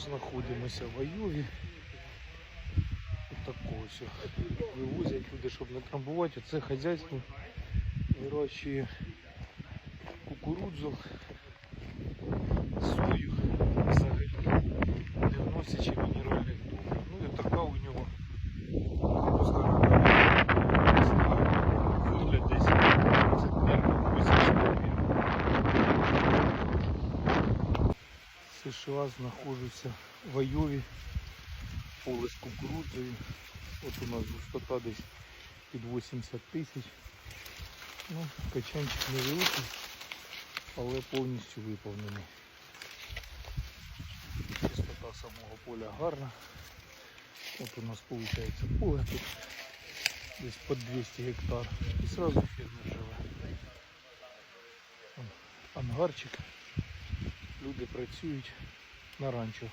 знаходимося в Айові. Отакого все. Вивозять люди, щоб не трамбувати. Оце хазяйство вирощує кукурудзу, США знаходжуся в Айові, поле з кукурудзою. От у нас густота десь під 80 тисяч. Ну, качанчик невеликий, але повністю виповнений. Чистота самого поля гарна. От у нас виходить поле тут десь по 200 гектар. І сразу фермер живе. Ангарчик. Люди працюють на ранчо.